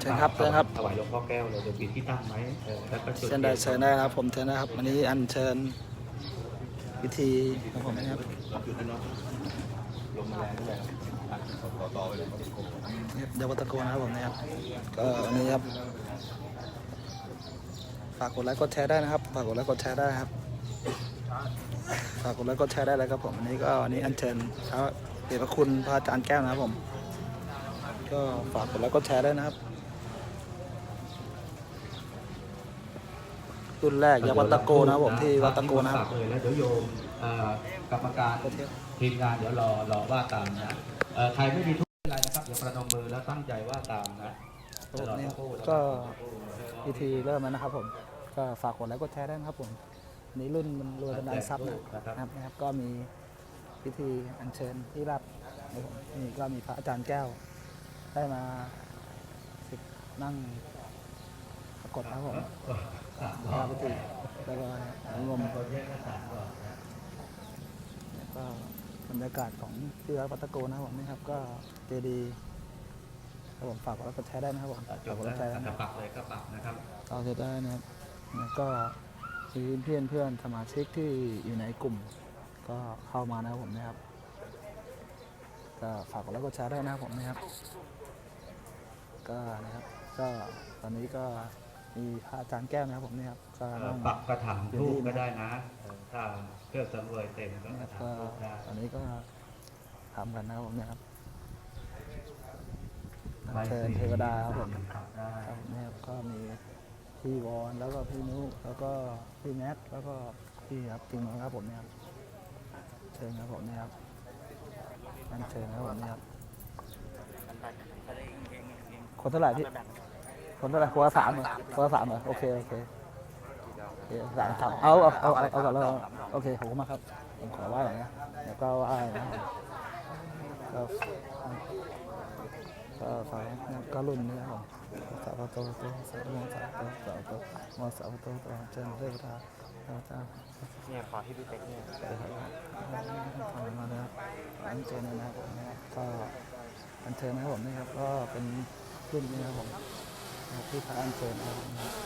เชิญครับเชิญครับ ถวายหลวงพ่อแก้วเราจะมีที่ตั้งไหมเออแล้วก็จุดเชิญได้เชิญได้นะครับผมเชิญนะครับ วันนี้อัญเชิญพิธีครับผมนะครับลงมาแล้วด้วยอะต่อต่อไปเลยเดี๋ยววัดตะโกนะครับผมนะครับก็วันนี้ครับฝากกดไลค์กดแชร์ได้นะครับฝากกดไลค์กดแชร์ได้ครับฝากกดไลค์กดแชร์ได้เลยครับผมวันนี้ก็วันนี้อัญเชิญพระเดชพระคุณพระอาจารย์แก้วนะครับผม ก็ฝากกดไลค์กดแชร์ได้นะครับ รุ่นแรกยังวัดตะโกนะครับผมที่วัดตะโกนะครับฝากเลยแล้วเดี๋ยวโยมเอ่อกรรมการทีมงานเดี๋ยวรอรอว่าตามนะเอ่อใครไม่มีทุกข์อะไรนะครับเดี๋ยวประนมมือแล้วตั้งใจว่าตามนะครับผมเนี่ยก็พิธีเริ่มแล้วนะครับผม ก็ฝากกดไลค์กดแชร์ได้นะครับผมอันนี้รุ่นมันรวยบันดาลทรัพย์นะครับนะครับ ก็มีพิธีอัญเชิญที่รับนะครับผมนี่ก็มีพระอาจารย์แก้ว ได้มาสิบนั่งปรากฏนะครับผม พระพิธีแล้วก็รวมแล้วก็บรรยากาศของที่วัดปัตตะโกนะครับผมนี่ครับ ก็เจดีย์ครับผมฝากกดไลค์กดแชร์ได้นะครับผมจฝากบกดไลแล้วค์แชร์ได้นะครับปักเลยก็ปักนะครับเอาเสราจได้นะครับแล้วก็มีเพื่อนเพื่อนสมาชิกที่อยู่ในกลุ่ม ก็เข้ามานะครับผมนะครับก็ฝากกดไลค์กดแชร์ได้นะครับผมนะครับ ก็นะครับ ก็ตอนนี้ก็ มีพระอาจารย์แก้วนะครับผมนะครับก็เอ่อนั่ง ปักกระถางทูบก็ได้นะเออถ้าเครื่องสังเวยเต็มก็กนะคระรับถางก็ทูบได้ตอนนี้ก็ทำกันนะครับผมนะครับใบเชิญสีเทวดาครับผมปักได้ครับผมนะครับก็มีพี่วอนแล้วก็พี่นุแล้วก็พี่แม็กแล้วก็พี่ครับจริงนะครับผมเนี่ยครับเชิญครับผมเนี่ยครับนั่นเชิญครับผมเนี่ยครับคนเท่าไหร่พี่ คนเท่าไหร่คนละสามเหรอคนละสามเหรอโอเคโอเคโอเคสามสามเอาเอาเอาเอาก่อนแล้วโอเคขอบคุณมากครับผมขอไหว้หน่อยนะเดี๋ยวก็ไหว้นะก็ก็ฝากนะก็รุ่นนี้ครับสาวโตโตสาวโตสาวโตสาวโตมาสาวโตตราเจนเทวดาพระเจ้าเนี่ยขอที่พี่เป๊กเนี่ยเกิดอะไรทำมานะครับอันเชิญนนะครับก็อันเชิญนะครับผมนะครับก็เป็นรุ่นนี้ครับผม ที่พระอันเชิญนะครับ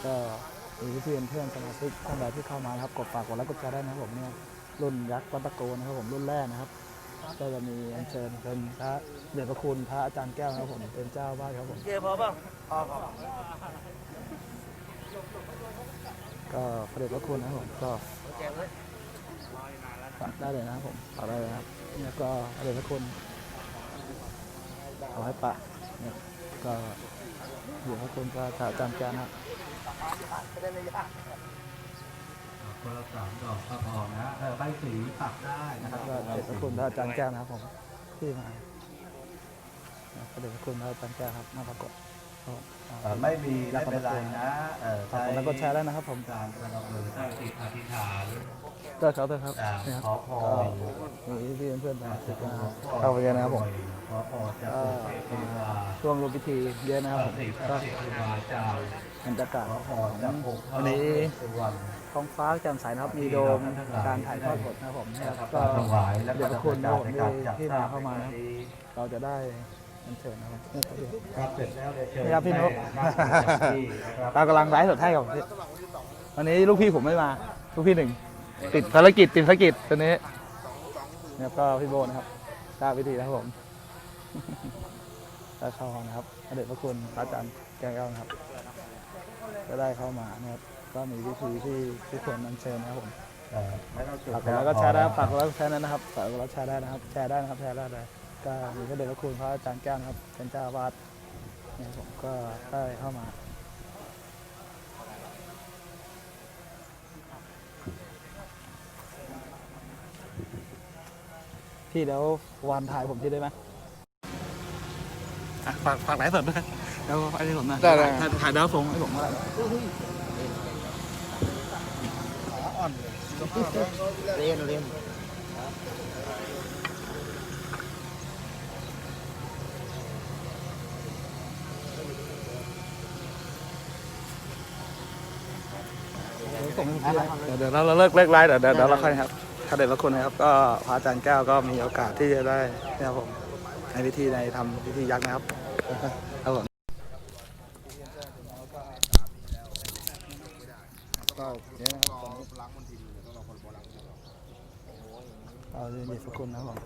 ก็มีเพื่อนเพื่อนสมาชิกท่านใดที่เข้ามานะครับกดฝากกดไลค์กดแชร์ได้นะครับผมเนี่ยรุ่นยักษ์วัดตะโกนะครับผมรุ่นแรกนะครับก็จะมีอันเชิญเป็นพระเดชพระคุณพระอาจารย์แก้วนะครับผมเป็นเจ้าบ้านครับผมเจพอป่ะพอพอก็พระเดชพระคุณนะครับผมก็เจเลยฝากได้เลยนะครับผมฝากได้เลยครับแล้วก็พระเดชพระคุณเอาให้ปะเนี่ยก็ อยู่พระคุณพระอาจารย์แก้วนะครับคนละสามดอกก็พอนะเออใบสีปักได้นะครับก็พระเดชพระคุณพระอาจารย์แก้วนะครับผมที่มาพระเดชพระคุณพระอาจารย์แก้วครับมาปรากฏครับผมเอ่อไม่มีไม่เป็นไรนะเออฝากกดไลค์กดแชร์ได้นะครับผมการประนมมือตั้งจิตอธิษฐานเจ้าเขาด้วยครับอ่านี่ครับขอพก็รมีเพื่อนเพื่อนๆสมาชิกมาเข้าไปกันนะครับผม ขอพรจากก็พระเทวดาช่วงร่วมพิธีเยอะนะครับผมสิ่งก็ศักดิ์สิทธิ์ครูบาอาจารย์บรรยากาศขอขพองรจากองค์พระวันนี้สุวรรณ ท้องฟ้าแจ่มใสนะครับมีโดมการถ่ายทอดสดนะครับผมนะครับก็ถวายและเดี๋ยวคุณนะผมในที่การจัดที่สร้มาเข้ามานะครับเราจะได้อัญเชิญนะครับนี่ครับพี่ ครับเสร็จแล้วเดี๋ยวเชิญนี่ครับพี่นุ๊กได้นั่งประจำที่นะครับเรากำลังไลฟ์สดให้กับพี่วันนี้ลูกพี่ผมไม่มา ลูกพี่หนึ่ง ติดภารกิจติดภารกิจตัวนี้ แล้วก็พี่โบนะครับทราบวิธีนะครับผม ได้เข้ามานะครับพระเดชพระคุณพระอาจารย์แก้วนะครับ ก็ได้เข้ามานะครับ ก็มีวิธีที่ทุกคนอัญเชิญนะครับผมเอ่อไม่ต้องจุดฝากกดไลค์ก็แชร์ได้ครับฝากกดไลค์ก็แชร์ได้นะครับฝากกดไลค์แชร์ได้นะครับ แชร์ได้นะครับ แชร์ได้เลยก็มีพระเดชพระคุณพระอาจารย์แก้วนะครับ เป็นเจ้าอาวาสเนี่ยผมก็ได้เข้ามาพี่แล้ววันถ่ายผมที่ได้ไหม อะฝากฝากไลฟ์สดด้วยแล้วไอ้นี่ผมนะได้ได้ ถ่ายถ่ายดาวส่งให้ผมก็ได้เรียนเรียนส่งให้ผมที่ไลฟ์เดี๋ยวเดี๋ยวเราเราเลิกเลิกไลฟ์เดี๋ยวเดี๋ยวเดี๋ยวเราค่อยครับถ้าเด็กละคนนะครับ ก็พระอาจารย์แก้วก็มีโอกาสที่จะได้นะครับผมในพิธีในทำพิธียักษ์นะครับ ครับผมเต่าเนี่ยนะคราเรีนสกุลนะครับผม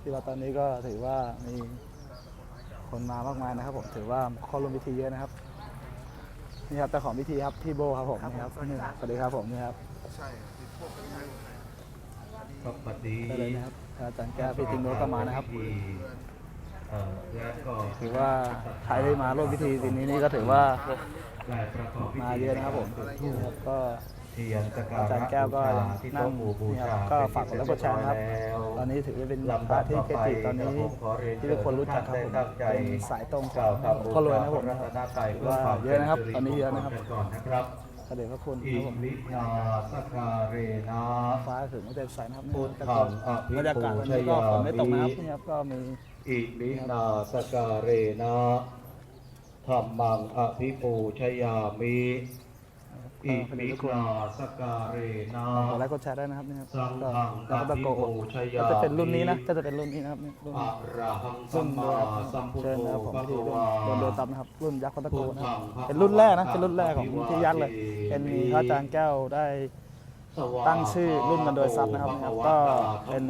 ที่เราตอนนี้ก็ถือว่ามีคนมามากมายนะครับ ผมถือว่าข้ารวมพิธีเยอะนะครับ นี่ครับเจ้าของพิธีครับพี่โบครับผมครับสวัสดีครับผมนี่ครับสวัสดีก็เลนะครับอาจารย์แก้พี่ติงโนก็มานะครับ ถือว่าใครได้มาร่วมพิธีทีนี้นี่ก็ถือว่าได้ประกอบพิธีมาเยอะนะครับผมครับก็เทียนสกาอาจารย์แก้วก็ที่นั่โต๊ะงหมู่บูนี่คชารับก็ฝากกดไลค์กดแชร์นะครับแล้วตอนนี้ถือว่าเป็นลำพดัระบที่ต่อเกไปจิตอนนี้ผมขอเรียนที่ทุกคนรู้จักครับผมได้ตั้งใจเป็นสายตรงกล่าวคำบูพ่อรวยชานะครับผมพระรัตนตรัยเพื่อว่าความเยอะนะครับป็ตอนนี้เยอะนะครับสิริมงคลก่อนนะครับพระเดชพระคุณคอิรับผมมินาสการเรนะฟ้าถึงไม่เต็มใสนะครับพุทแต่ธัก็งอภิบรรยากาศวันนี้ก็ฝนไม่ตกนะครับนี่ครับก็มี อิมินาสการเรนะธรรมังอภิปูชยามิอิมินาสการเรนะกดไลค์กดแชร์ได้นะครับนี่ครับสังก็ฆังแล้วก็ตะโกอภิปูชยามิก็จะเป็นรุ่นนี้นะก็จะเป็นรุ่นนี้นะครับนี่รุ่นอะระหังสัรุ่มนมาสัมพุทเชิญโธนะครับผมภะพิธีคะรุ่นวาโดนโดนตับนะครับ รุ่นยักษ์พัตะโกนะครับพุทธังเป็นรุ่นแรกนะเป็นรุ่นแรกของที่ยัดเลย เป็นมีพระอาจารย์แก้วได้ ตั้งชื่อรุ่นมันโดยซับนะครับนะครับ ก็เป็น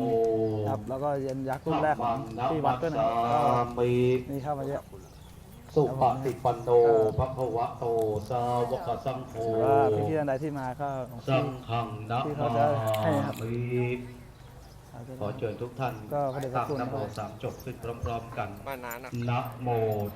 ครับแล้วก็เย็นยักษ์รุ่นแรกของที่วัดด้วยนะครับก็มีมีเข้ามาเยอะสุปฏิปันโนภะคะวะโต สาวกสังโฆหรือว่าพี่ๆท่านใดที่มาก็ของสัพี่งฆังนะที่มาเขาจะให้ครับมิขอเชิญทุกท่านก็พระเดชพระตั้งคุณนะโมสามจบขึ้นพร้อมๆกันมานานอะนะโม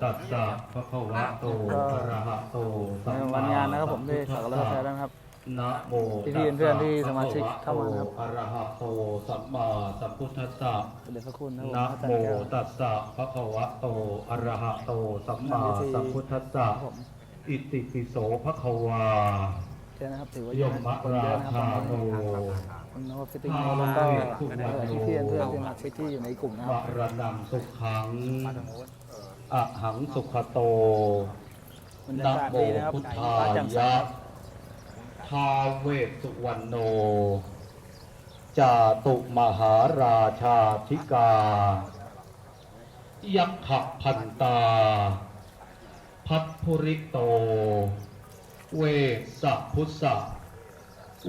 ตัสสะภะคะวะโตอะระหะโตสัมในมาวันงานนะครับผมที่สัฝากมกดพุไลทค์กดแชธัสร์สะด้วยนะครับ นะโมพี่ๆเพื่อนๆที่สมาชิกเข้ามาครับ อะระหะโตสัมมาสัมพุทธัสสะพระเดชพระคุณนะผมนะอาจารโมย์แก้ว ตัสสะภะคะวะโตอะระหะโตสัมมาสัมพุทธัสสะครับผม อิติปิโสภะคะวาเช่นะครับถือว่าเยยอะมนะมะคนเยราอะนะครับชาตอนโน นี้คุณนวัดฟิตติ้งแล้วก็พี่ๆเพื่อนๆที่มาชิกที่อยู่ในกลุ่มนะควรับรนังสุขังอะหังสุขโตบรรยานะกาศโมดีนะครับพุทธาฟ้าแจ่มใสยะครับ ทาเวสสุวรรณโน จาตุมหาราชาธิกา ยักขพันตา พัทภุริโต เวสสะพุทธะ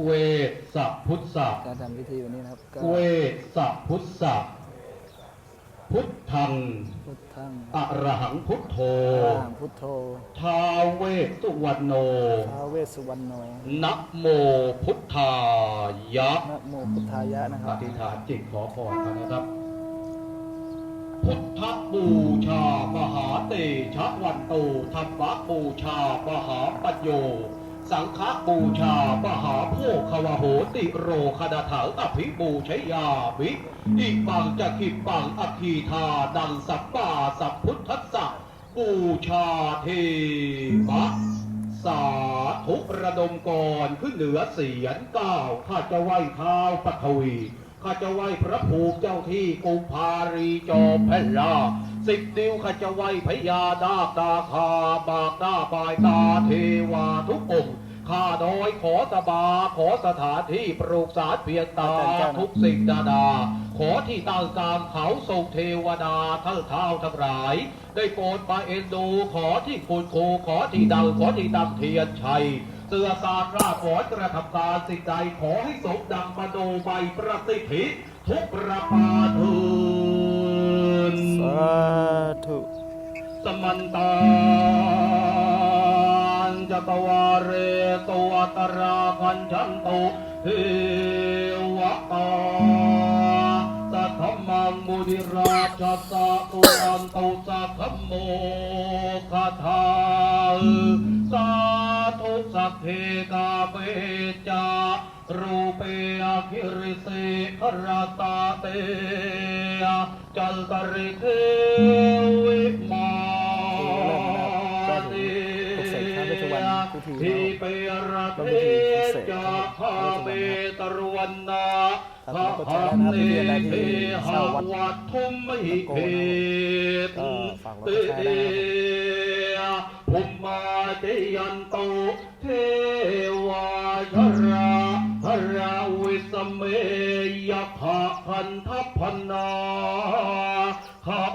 เวสสะพุทธะการทำพิธีวันนี้นะครับก็เวสสะพุทธะ พุทธังพุทธังอะระหังพุทโธพระพุทโธทาเวสสุวรรณโนท้าวเวสสุวรรณโนนะโมพุทธายะนะโมพุทธายะนะคอรับ ธิษฐานจิตขอพรกันนะครับ พุทธบูชามหาเตชะวันโตธรรมบูชามหาปัญโย สังฆบูชามหาโพคาวโหติโรคดาถังอภิบูชยามิอิปังจะขิปังอคีทาดังสัปปาสัพพุทธัสสะบูชาเทมะสาธุระดมกรขึ้นเหนือเสียนก้าวข้าจะไหว้เท้าปัทวีข้าจะไหว้พระภูมิเจ้าที่กุมภารีจอมแผ่นลาสิบนิ้วข้าจะไหว้พญานาตาคาบากหน้าบายตาเทวาทุกองค์ ข้าโดยขอสบาขอสถานที่ปลูกสารเพียงตาทุกสิ่งดาดาขอที่ตั้งกลางเขาทรงเทวดาทั้งเท้าทั้งหลาย ได้โปรดมาเอ็นดูขอที่คุณครูขอที่ดังขอที่ดังเทียนชัยเสือสารราษฎรกระทำการสิ่งใดขอให้สมดังมโนใบประสิทธิ ทุกประปาเทินสาธุสมันตาจั ตวาเรตัวตราคันชันโตเทวตาสัทธมังมุนิราชสะตุอันตุสัทธโมคาทาสาธุสัพเพกาเปจารูเปอคิริสิขรตาเตจัลตริเทวิมา เปรเทศจาคาเปตรวันนาพระหัมเนเหาวัดทุมหิเพตเตภุมมาเจยันโตเทวาชราหราวิสเมยภาพันทพนาขา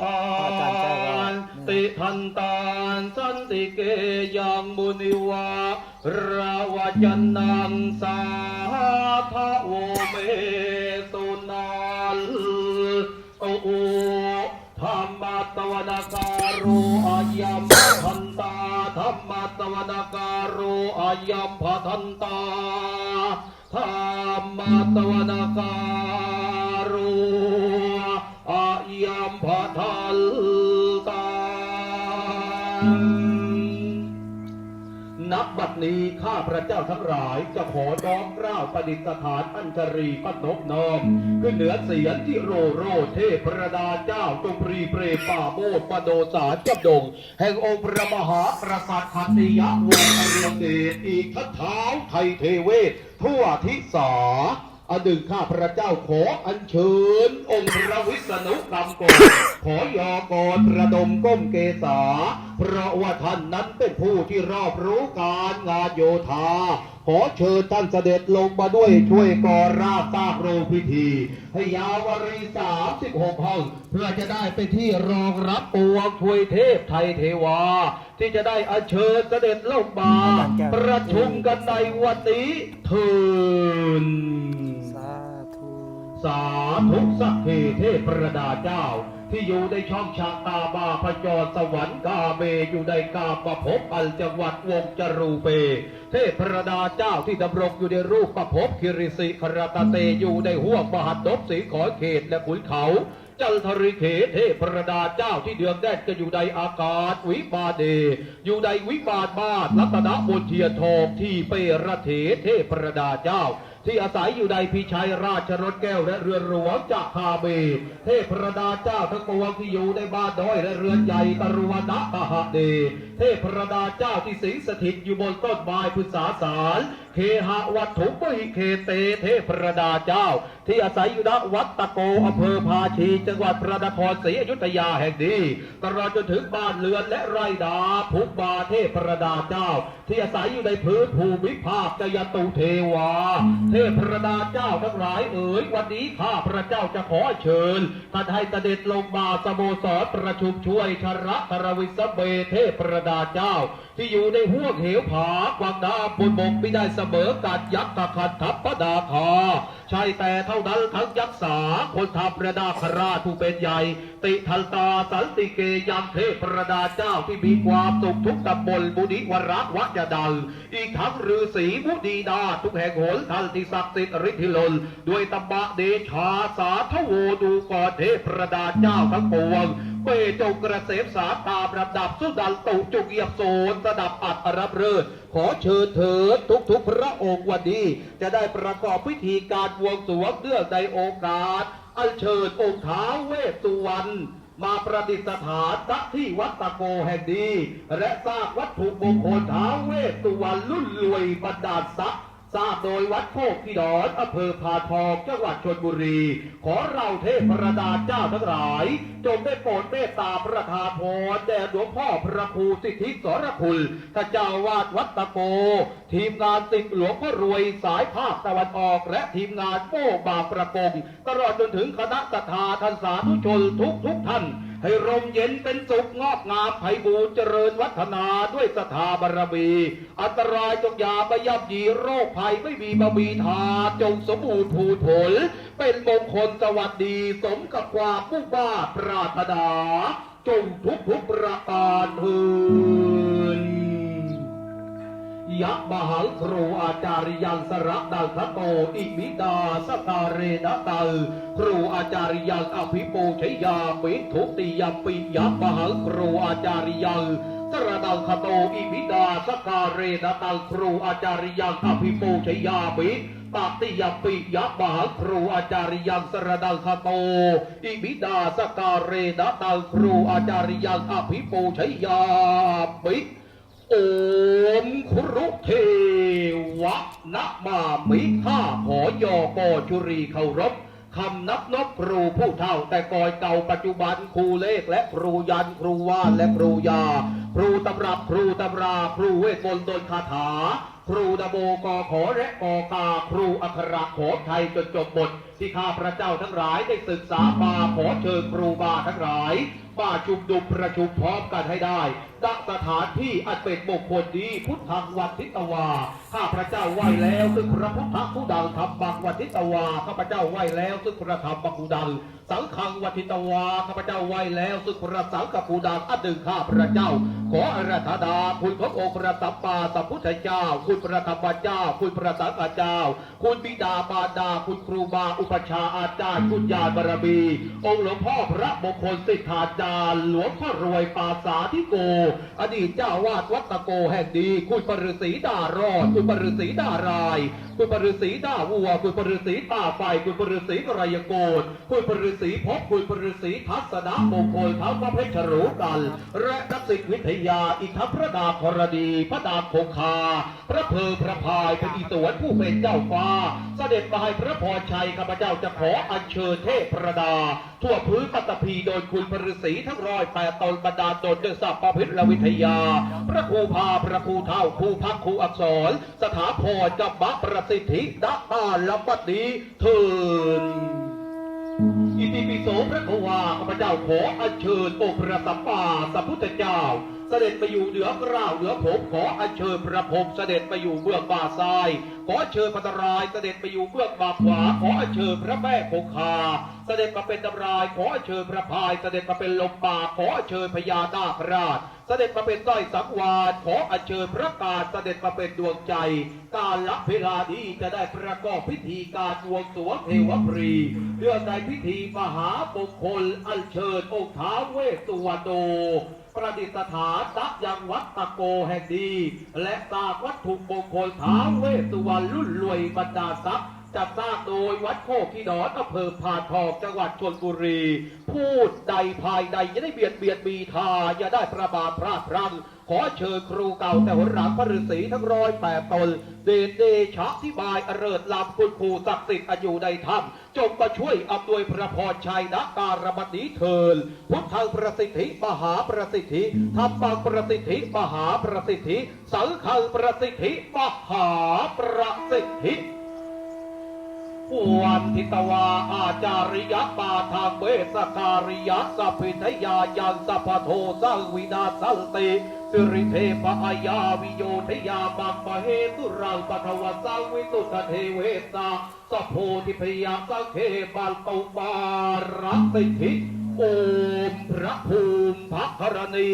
นติทันตานสันติเกยังมุนิวา ราวยนังสาทะโวเมสุนันโอธรรมตวนาการุอายัมพันตาธรรมตวนาการุอายัมพันตาธรรมตวนาการุ นับบัดนี้ข้าพระเจ้าทั้งหลายจะขอน้อมเกล้าวประดิษฐานอัญชรีปนบน้อมขึ้นเหนือเสียงที่โรโรเทพประดาเจ้าจงปรีเปรป่าโมดปโดสารจับดง แห่งองค์พระมหากษัตริย์ขัตติยวงศ์อเรืองเดชอีกทัดเท้าไทยเทเวศทั่วทิศา อดึงข้าพระเจ้าขออัญเชิญ องค์พระวิษณุกรรมกรขอยอกรประดมก้มเกษา เพราะว่าท่านนั้นเป็นผู้ที่รอบรู้การงานโยธา ขอเชิญท่านเสด็จลงมาด้วยช่วยก่อราบสร้างโรงพิธีให้ยาวรีสามสิบหกห้อง เพื่อจะได้เป็นที่รองรับปวงช่วยเทพไทยเทวา ที่จะได้อัญเชิญเสด็จลงมาประชุมกันในวันนี้เถินสาธุสาธุสักเคเทพประดาเจ้า ที่อยู่ในช่องชาตาบาพจรสวรรค์กาเมอยู่ในกาประภพอันจังหวัดวงจรูเป เทพระดาเจ้าที่ดำรงอยู่ในรูปประภพคิริสิครตเตอยู่ในห้วงมหัดดบสีขอเขตและขุนเขา จันทริเขเทพระดาเจ้าที่เดืองแดดก็อยู่ในอากาศวิบาเด อยู่ในวิบาทบ้านรัตนบนเทียทองที่เปรเถเทพระดาเจ้า ที่อาศัยอยู่ในพิชัยราชรถแก้วและเรือนหลวงจากคาเบเทพระดาเจ้าทั้งปวงที่อยู่ในบ้านน้อยและเรือนใหญ่ตรุวนะปหะเดเทพระดาเจ้าที่สิงสถิตอยู่บนต้นไม้พุทธาสาร เคหะวัตถุปหิเคเตเทพประดาเจ้า ที่อาศัยอยู่ณวัดตะโกอำเภอภาชี จังหวัดพระนครศรีอยุธยาแห่งนี้ตลอดจนถึงบ้านเรือนและไร่ดาภุกบาเทพประดาเจ้า ที่อาศัยอยู่ในพื้นภูมิภาคจยตุเทวา เทพประดาเจ้าทั้งหลายเอ๋ยวันนี้ข้าพระเจ้าจะขอเชิญท่านให้เสด็จลงมาสโมสรประชุมช่วยชระธรวิสเบเทพประดาเจ้าที่อยู่ในห้วงเหวผากวางดาบนบกไม่ได้เสมอกัดยักษ์ตะขันทัพพดาคาใช่แต่เท่านั้นทั้งยักษ์สาคนทัพระดาคราชผู้เป็นใหญ่ ติทันตาสันติเกยังเทพประดาเจ้าที่มีความสุขทุกตำบลบุนิวรักวัจดังอีกทั้งฤาษีมุดีดาทุกแห่งหนท่านที่ศักดิ์สิทธิ์ฤทธิลนด้วยตบะเดชาสาทโวดูกอเทพประดาเจ้าทั้งปวง เปจงกระเสมสาตามระดับสุดันตุจุกเอียบโซนระดับอัตรับเริศขอเชิญเถิดทุกทุกๆพระองค์วันนี้ จะได้ประกอบพิธีการบวงสรวงเนื่องในโอกาส อัญเชิญองค์ท้าเวสสุวรรณมาประดิษฐานณที่วัดตะโกแห่งนี้และสร้างวัตถุมงคลท้าเวสสุวรรณรุ่นรวยบรรดาลทรัพย์ ทราบโดยวัดโคกที่ดอนอำเภอพาทองจังหวัดชนบุรี ขอเราเทพประดาเจ้าทั้งหลาย จงได้โปรดเมตตาประทานพรแด่หลวงพ่อพระครูสิทธิสรคุณท่านเจ้าวาดวัดตะโก ทีมงานติดหลวงพ่อรวยสายภาคตะวันออก และทีมงานโป้บาประกงตลอดจนถึงคณะศรัทธาท่านสาธุชนทุกทุกท่าน ให้ร่มเย็นเป็นสุขงอกงามไพบูรเจริญวัฒนาด้วยสถาบารมี อันตรายจงยาไปยับยีโรคภัยไม่มีบามีทาจงสมบูรณ์ผูผล เป็นมงคลสวัสดีสมกับความมุ่งบ้าปรารถนา จงทุกทุกประการเทิน ยักษ์มหังครูอาจารยังสระดังทะโตอิมิดาสการเรนตัลครูอาจารยังอภิปูชยามิทุติยปิยักษ์มหังครูอาจารยังสระดังคโต อิมิดาสการเรนตัลครูอาจารยังอภิปูชยามิตติยปิยักษ์มหังครูอาจารยังสระดังคโตอิมิดาสการเรนตัลครูอาจารยังอภิปูชยามิ โอมครุเทวะนะมามิข้าขอยอกอชุรีเคารพคำนับนบครูผู้เฒ่าแต่ก่อยเก่าปัจจุบันครูเลขและครูยันครูว่านและครูยา ครูตำรับครูตำรา ครูเวทมนต์ดนคาถา ครูดโบกอขอและกอกา ครูอัคระขอไทยจนจบบท ที่ข้าพระเจ้าทั้งหลายได้ศึกษามาขอเชิญครูบาทั้งหลาย มาชุมนุมประชุมพร้อมกันให้ได้ณสถานที่อันเป็นมงคลนี้พุทธังวันทิตวา ข้าพระเจ้าไหวแล้วซึ่งพระพุทธผู้ดังธรรมังวันทิตวา ข้าพระเจ้าไหวแล้วซึ่งพระธรรมผู้ดัง สังฆังวันทิตวา ข้าพระเจ้าไหวแล้วซึ่งพระสังฆผู้ดังอันหนึ่งข้าพระเจ้า ขออาราธนาคุณขององค์พระสัมมาสัมพุทธเจ้า คุณพระธรรมเจ้า คุณพระสังฆเจ้า คุณบิดามารดา คุณครูบาอุปชาอาจารย์คุณญาบารมี องค์หลวงพ่อพระมงคลสิทธาจารย์หลวงพ่อรวยปาสาธิโก อดีตเจ้าวาดวัดตะโกแห่งดีคุณปฤษีดารอดคุณปฤษีดาราย คุณปฤษีดาวัว คุณปฤษีตาไฟ คุณปฤษีกรยโกฏคุณปฤษีพบคุณปฤษีทัศนมงคลท้าวพระเพชรรู้กัน และนักศิษย์วิทยาอีกทั้งพระดาธรณีพระดาคงคา พระเพอพระพายพระอิศวรผู้เป็นเจ้าฟ้า เสด็จมาให้พระพรชัยข้าพเจ้าจะขออัญเชิญเทพประดา ทั่วพื้นปัตภีโดยคุณปฤษีทั้งร้อยแปดตนบรรดาลโดนด้วยสัพพพิษวิทยา พระครูพาพระครูเท่าครูพักครูอักษร สถาพรกับบะประสิทธิดัตาลบัดนี้เถินอิติปิโสพระควาข้าพเจ้าขออัญเชิญองค์พระสัมมาสัมพุทธเจ้า เสด็จไปอยู่เหนือกล้าวเหนือผมขออัญเชิญพระพรมเสด็จไปอยู่เบื้องบ่าซ้าย ขอเชิญพระนารายเสด็จไปอยู่เบื้องบ่าขวา ขออัญเชิญพระแม่คงคา เสด็จมาเป็นดำราย ขออัญเชิญพระพายเสด็จมาเป็นลมป่าขออัญเชิญพญานาคราชเสด็จมาเป็นต้อยสังวาสขออัญเชิญพระกาศเสด็จมาเป็นดวงใจการละเวลานี้จะได้ประกอบพิธีการบวงสวงเทวปรีเรื่องในพิธีมหามงคลอัญเชิญองค์ท้าเวสสุวรรณโด ประดิษฐานณยังวัดตะโกแห่งดี และสร้างวัตถุมงคลท้าเวสสุวรรณรุ่นรวยบรรดาทรัพย์จัดสร้างโดยวัดโคกที่ดอนอำเภอพานทองจังหวัดชลบุรี พูดใดภายใดอย่าได้เบียดเบียดมีทาอย่าได้ประบาทพลาดพลั้ง ขอเชิญครูเก่าแต่หัวหลังพระฤาษีทั้งร้อยแปดตนเดชเดชะที่บายอเริดลำคุณครูศักดิ์สิทธิ์อันอยู่ในถ้ำจงมาช่วยอำนวยพระพรชัยนักการบัดนี้เทินพุทธังประสิทธิมหาประสิทธิธรรมังประสิทธิมหาประสิทธิ สังฆังประสิทธิมหาประสิทธิ วันทิตวาอาจาริยปาทางเวสการิยสัพพิทยายันสัพโทสังวินาสันติสิริเทพอายาวิโยทยาบังปะเหตุรังปทวสังวิตุตเทเวสาสโพธิพยาสังเคบัลตุบารสิทิโอมพระภูมิพระกรณี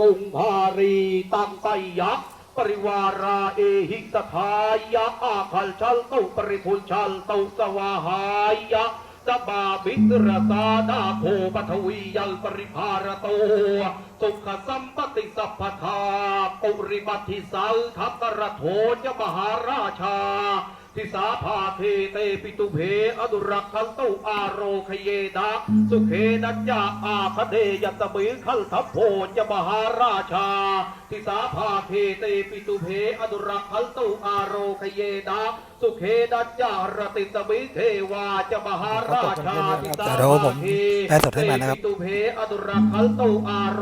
กุงภารีตังไตยักษ ปริวาราเอหิตทายะอาคัลชัลตุปริพุนชัลตุสวาหายะสบาบิตรสาดาโภปทวียัลปริภารโตสุขสัมปติสัพพทาปุริบัติสัลทัตระโทยมหาราชา ทิสาภาเทเตปิตุเพอดุรักขันตุอาโรคเยดะสุเขนัจจาอาคเดยตบิขัลทัพโพจมหาราชา ทิสาภาเทเตปิตุเพอดุรักขันตุอาโรคเยดะสุเขนัจจารติตบิเทวาจมหาราชาทิสาเดี๋ยวผมภาเทได้สดให้มานะครับเตปิตุเพอดุรักขันตุอาโร